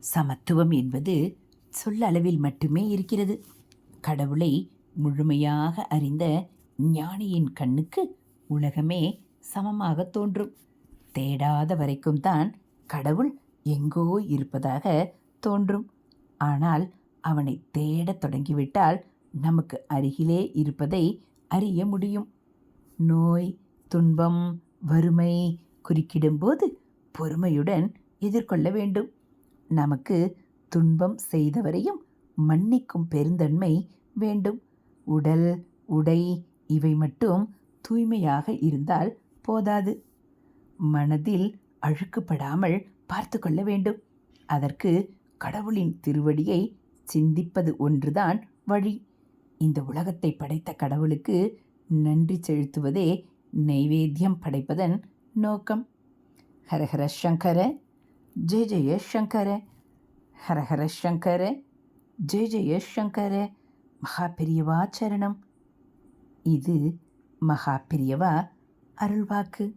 சமத்துவம் என்பது சொல்லளவில் மட்டுமே இருக்கிறது. கடவுளை முழுமையாக அறிந்த ஞானியின் கண்ணுக்கு உலகமே சமமாக தோன்றும். தேடாத வரைக்கும் தான் கடவுள் எங்கோ இருப்பதாக தோன்றும். ஆனால் அவனை தேடத் தொடங்கிவிட்டால் நமக்கு அருகிலே இருப்பதை அறிய முடியும். நோய் துன்பம் வறுமை குறுக்கிடும்போது பொறுமையுடன் எதிர்கொள்ள வேண்டும். நமக்கு துன்பம் செய்தவரையும் மன்னிக்கும் பெருந்தன்மை வேண்டும். உடல் உடை இவை மட்டும் தூய்மையாக இருந்தால் போதாது. மனதில் அழுக்குப்படாமல் பார்த்து கொள்ள வேண்டும். அதற்கு கடவுளின் திருவடியை சிந்திப்பது ஒன்றுதான் வழி. இந்த உலகத்தை படைத்த கடவுளுக்கு நன்றி செலுத்துவதே நைவேத்தியம் படைப்பதன் நோக்கம். ஹரஹர சங்கர ஜெய ஜெய சங்கர. ஹரஹர சங்கரே. ஜெய ஜெய சங்கர. மகா பெரியவா சரணம். இது மகா பெரியவா அருள்வாக்கு.